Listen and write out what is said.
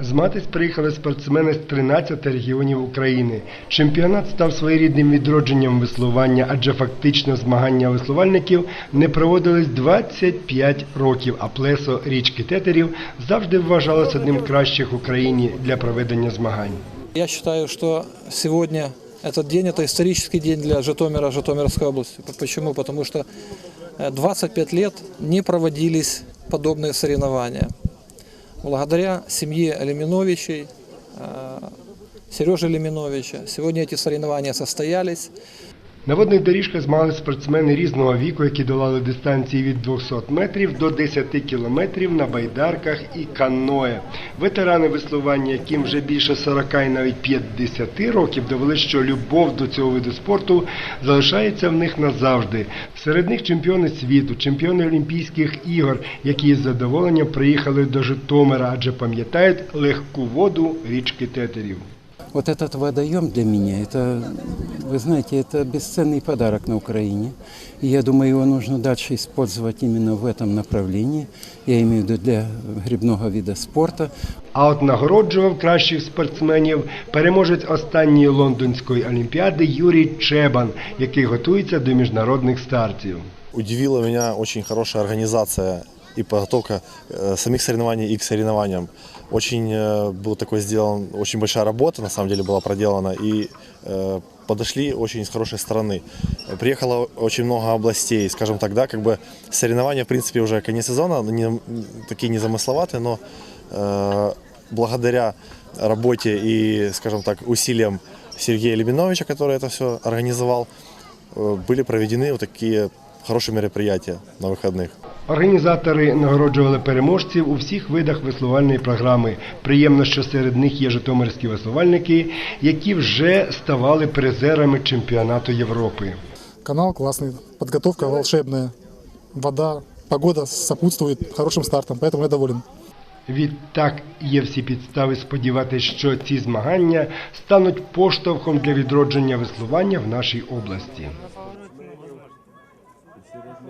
Зматись приїхали спортсмени з 13 регіонів України. Чемпіонат став своєрідним відродженням веслування, адже фактично змагання веслувальників не проводились 25 років, а плесо річки Тетерів завжди вважалось одним з кращих в Україні для проведення змагань. Я считаю, что сегодня этот день – это исторический день для Житомира, Житомирской области. П- Почему? Потому что э, 25 лет не проводились подобные соревнования. Благодаря семье Леминовичей, Сережи Леминовича, сегодня эти соревнования состоялись. На водних доріжках змагались спортсмени різного віку, які долали дистанції від 200 метрів до 10 кілометрів на байдарках і каное. Ветерани веслування, яким вже більше 40 і навіть 50 років, довели, що любов до цього виду спорту залишається в них назавжди. Серед них чемпіони світу, чемпіони Олімпійських ігор, які з задоволенням приїхали до Житомира, адже пам'ятають легку воду річки Тетерів. Вот этот водоем для меня, это, вы знаете, это бесценный подарок на Украине. И я думаю, его нужно дальше использовать именно в этом направлении. Я имею в виду для грибного вида спорта. А от нагороджував кращих спортсменів переможець останньої лондонської олімпіади Юрій Чебан, який готується до міжнародних стартів. Удивила меня очень хорошая организация И подготовка э, самих соревнований и к соревнованиям. Очень э, был такой сделан, очень большая работа на самом деле была проделана и э, подошли очень с хорошей стороны. Приехало очень много областей, скажем так, да, как бы соревнования, в принципе, уже конец сезона, не, такие незамысловатые, но э, благодаря работе и, скажем так, усилиям Сергея Лебиновича, который это все организовал, э, были проведены вот такие хорошие мероприятия на выходных. Організатори нагороджували переможців у всіх видах веслувальної програми. Приємно, що серед них є житомирські веслувальники, які вже ставали призерами чемпіонату Європи. Канал классный, подготовка волшебная, вода, погода сопутствует хорошим стартам, поэтому я доволен. Відтак є всі підстави сподіватися, що ці змагання стануть поштовхом для відродження веслування в нашій області. see this next